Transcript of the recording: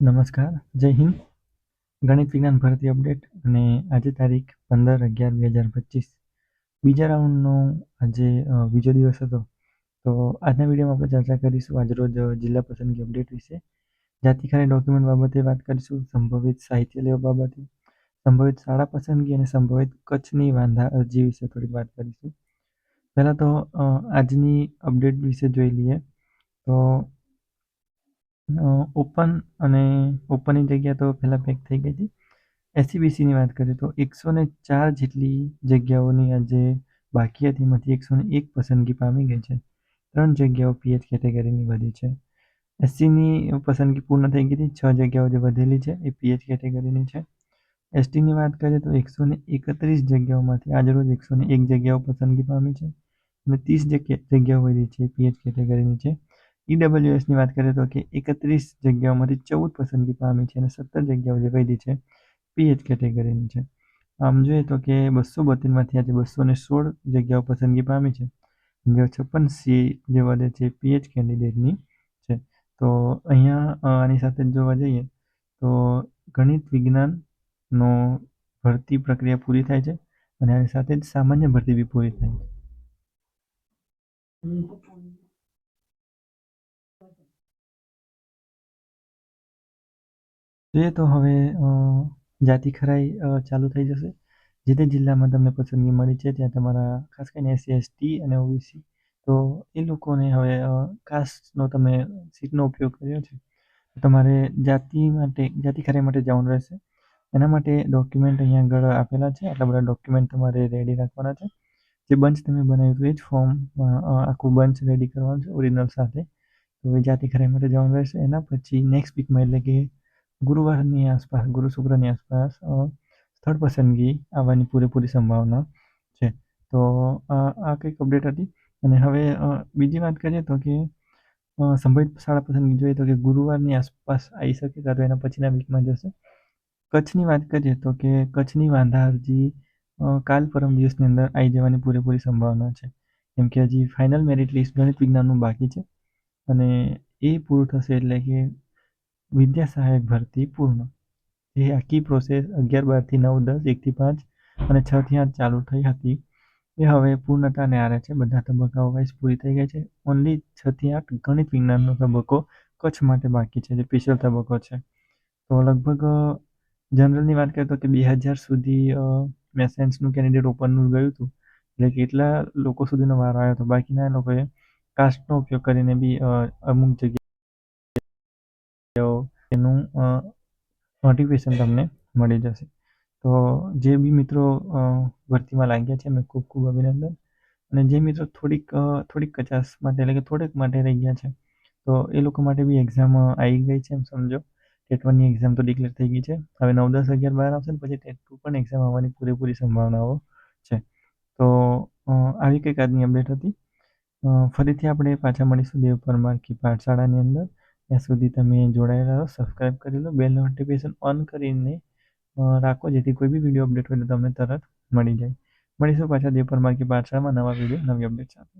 નમસ્કાર, જય હિન્દ. ગણિત વિજ્ઞાન ભરતી અપડેટ અને આજે તારીખ પંદર અગિયાર બે હજાર પચીસ. બીજા રાઉન્ડનો આજે બીજો દિવસ હતો. તો આજના વિડીયોમાં આપણે ચર્ચા કરીશું આજરોજ જિલ્લા પસંદગી અપડેટ વિશે. જાતિ ખાલી ડોક્યુમેન્ટ બાબતે વાત કરીશું, સંભવિત સાહિત્ય લેવા બાબતે, સંભવિત શાળા પસંદગી અને સંભવિત કચ્છની વાંધા અરજી વિશે થોડીક વાત કરીશું. પહેલાં તો આજની અપડેટ વિશે જોઈ લઈએ. તો ઓપન અને ઓપનની જગ્યા તો પહેલાં પેક થઈ ગઈ હતી. એસસીબીસીની વાત કરીએ તો એકસો ને ચાર જેટલી જગ્યાઓની આજે બાકી હતી. એમાંથી એકસો ને એક પસંદગી પામી ગઈ છે. ત્રણ જગ્યાઓ પીએચ કેટેગરીની વધી છે. એસસીની પસંદગી પૂર્ણ થઈ ગઈ હતી. છ જગ્યાઓ જે વધેલી છે એ પીએચ કેટેગરીની છે. એસટીની વાત કરીએ તો એકસો ને એકત્રીસ જગ્યાઓમાંથી આજરોજ એક જગ્યાઓ પસંદગી પામી છે. અને ત્રીસ જગ્યાઓ વધી છે પીએચ કેટેગરીની છે. ઈડબ્લ્યુએસની વાત કરીએ તો કે એકત્રીસ જગ્યાઓમાંથી ચૌદ પસંદગી પામી છે અને સત્તર જગ્યાઓ જે વધી છે પીએચ કેટેગરીની છે. આમ જોઈએ તો કે બસો બોતેરમાંથી આજે બસો ને સોળ જગ્યાઓ પસંદગી પામી છે. જે છપ્પન સી જે વધે છે પીએચ કેન્ડિડેટની છે. તો અહીંયા આની સાથે જોવા જઈએ તો ગણિત વિજ્ઞાનનો ભરતી પ્રક્રિયા પૂરી થાય છે અને આની સાથે જ સામાન્ય ભરતી બી પૂરી થાય છે. જોઈએ તો હવે જાતિ ખરાઈ ચાલુ થઈ જશે. જે તે જિલ્લામાં તમને પસંદગી મળી છે, ત્યાં તમારા, ખાસ કરીને એસસી, એસટી અને ઓબીસી, તો એ લોકોને હવે કાસ્ટનો તમે સીટનો ઉપયોગ કર્યો છે. તમારે જાતિ માટે, જાતિ ખરાઈ માટે જવાનું રહેશે. એના માટે ડોક્યુમેન્ટ અહીંયા આગળ આપેલા છે. આટલા બધા ડોક્યુમેન્ટ તમારે રેડી રાખવાના છે. જે બંચ તમે બનાવ્યું હતું, એ જ ફોર્મ આખું બંચ રેડી કરવાનું છે ઓરિજિનલ સાથે. તો એ જાતિ ખરાઈ માટે જવાનું રહેશે. એના પછી નેક્સ્ટ વીકમાં એટલે કે ગુરુવારની આસપાસ, ગુરુ શુક્રની આસપાસ સ્થળ પસંદગી આવવાની પૂરેપૂરી સંભાવના છે. તો આ કંઈક અપડેટ હતી. અને હવે બીજી વાત કરીએ તો કે સંભવિત શાળા પસંદગી જોઈએ તો કે ગુરુવારની આસપાસ આવી શકે કાં તો એના પછીના વીકમાં જશે. કચ્છની વાત કરીએ તો કે કચ્છની વાંધા અરજી કાલ પરમ દિવસની અંદર આવી જવાની પૂરેપૂરી સંભાવના છે. કેમ કે હજી ફાઇનલ મેરિટ લિસ્ટ ગણિત વિજ્ઞાનનું બાકી છે. અને એ પૂરું થશે એટલે કે વિદ્યા સહાયક ભરતી પૂર્ણ. જે આખી પ્રોસેસ અગિયાર બારથી નવ, દસ એકથી પાંચ અને છથી આઠ ચાલુ થઈ હતી. એ હવે પૂર્ણતાને આરે છે. બધા તબક્કાઓ વાઇઝ પૂરી થઈ ગઈ છે. ઓનલી છથી આઠ ગણિત વિજ્ઞાનનો તબક્કો કચ્છ માટે બાકી છે, જે સ્પેશિયલ તબક્કો છે. તો લગભગ જનરલની વાત કરીએ તો કે બે હજાર સુધી મેસેન્સનું કેન્ડિડેટ ઓપનનું ગયું હતું. એટલે કેટલા લોકો સુધીનો વારો આવ્યો હતો. બાકીના લોકોએ કાસ્ટનો ઉપયોગ કરીને બી અમુક જગ્યાએ એનું નોટિફિકેશન તમને મળી જશે. તો જે બી મિત્રો ભરતીમાં લાગ્યા છે એમને ખૂબ ખૂબ અભિનંદન. અને જે મિત્રો થોડીક થોડીક કચાસ માટે એટલે કે થોડેક માટે રહી ગયા છે, તો એ લોકો માટે બી એક્ઝામ આવી ગઈ છે, એમ સમજો. ટેટ વનની એક્ઝામ તો ડિક્લેર થઈ ગઈ છે. હવે નવ દસ અગિયાર બાર આવશે ને પછી ટેટ ટુ પણ એક્ઝામ આવવાની પૂરેપૂરી સંભાવનાઓ છે. તો આવી કંઈક આજની અપડેટ હતી. ફરીથી આપણે પાછા મળીશું દેવ પરમાર કી પાઠશાળાની અંદર. ત્યાં સુધી તમે જોડાયેલા રહો સબસ્ક્રાઈબ કરી લો બેલ નોટિફિકેશન ઓન કરીને રાખો જેથી કોઈ બી વીડિયો અપડેટ હોય તો તમને તરત મળી જાય. મળીશું પાછા દેવ પરમાર પાછળમાં પાઠશાળામાં નવા વીડિયો નવી અપડેટ સાથે.